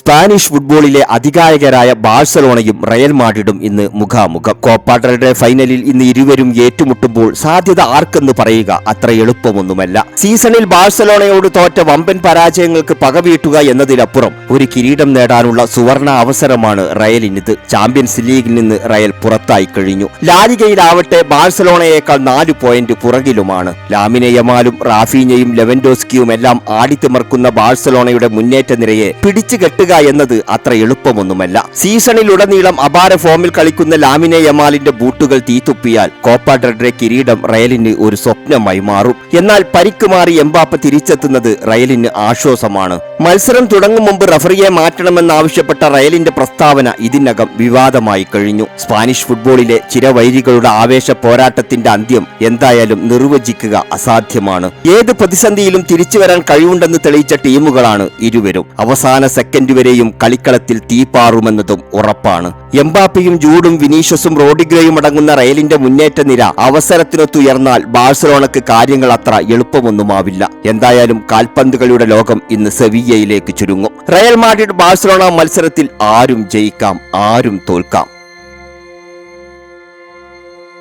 Spanish ഫുട്ബോളിലെ അധികായകരായ ബാഴ്സലോണയും Real മാഡ്രിഡും ഇന്ന് മുഖാമുഖം. കോപ്പാട്ടറുടെ ഫൈനലിൽ ഇന്ന് ഇരുവരും ഏറ്റുമുട്ടുമ്പോൾ സാധ്യത ആർക്കെന്ന് പറയുക അത്ര എളുപ്പമൊന്നുമല്ല. സീസണിൽ ബാഴ്സലോണയോട് തോറ്റ വമ്പൻ പരാജയങ്ങൾക്ക് പകവീട്ടുക എന്നതിലപ്പുറം ഒരു കിരീടം നേടാനുള്ള സുവർണ അവസരമാണ് റയലിനിത്. ചാമ്പ്യൻസ് ലീഗിൽ നിന്ന് റയൽ പുറത്തായി കഴിഞ്ഞു. ലാലികയിലാവട്ടെ ബാഴ്സലോണയേക്കാൾ നാല് പോയിന്റ് പുറകിലുമാണ്. ലാമിനെ യമാലും റാഫീനയും ലെവൻഡോസ്കിയും എല്ലാം ആടിത്തിമർക്കുന്ന ബാഴ്സലോണയുടെ മുന്നേറ്റ നിരയെ പിടിച്ചു കെട്ടുക എന്നത് അത്ര എളുപ്പമൊന്നുമല്ല. സീസണിലുടനീളം അപാര ഫോമിൽ കളിക്കുന്ന ലാമിനെ യമാലിന്റെ ബൂട്ടുകൾ തീത്തുപ്പിയാൽ കോപ്പ ഡ്രഡ്രെ കിരീടം റയലിന് ഒരു സ്വപ്നമായി മാറും. എന്നാൽ പരിക്കുമാറി എംബാപ്പ തിരിച്ചെത്തുന്നത് റയലിന് ആശ്വാസമാണ്. മത്സരം തുടങ്ങും മുമ്പ് റഫറിയെ മാറ്റണമെന്നാവശ്യപ്പെട്ട റയലിന്റെ പ്രസ്താവന ഇതിനകം വിവാദമായി കഴിഞ്ഞു. സ്പാനിഷ് ഫുട്ബോളിലെ ചിരവൈരികളുടെ ആവേശ പോരാട്ടത്തിന്റെ അന്ത്യം എന്തായാലും നിർവചിക്കുക അസാധ്യമാണ്. ഏത് പ്രതിസന്ധിയിലും തിരിച്ചു വരാൻ കഴിവുണ്ടെന്ന് തെളിയിച്ച ടീമുകളാണ് ഇരുവരും. അവസാന സെക്കൻഡ് വരെയും കളിക്കളത്തിൽ തീപ്പാറുമെന്നതും ഉറപ്പാണ്. എംബാപ്പയും ജൂഡും വിനീഷ്യസും റോഡിഗ്രയും അടങ്ങുന്ന റയലിന്റെ മുന്നേറ്റ നിര അവസരത്തിനൊത്തുയർന്നാൽ ബാഴ്സലോണക്ക് കാര്യങ്ങൾ അത്ര എളുപ്പമൊന്നുമാവില്ല. എന്തായാലും കാൽപന്തുകളുടെ ലോകം ഇന്ന് സെവിയയിലേക്ക് ചുരുങ്ങും. റയൽ മാഡ്രിഡ് ബാഴ്സലോണ മത്സരത്തിൽ ആരും ജയിക്കാം ആരും തോൽക്കാം.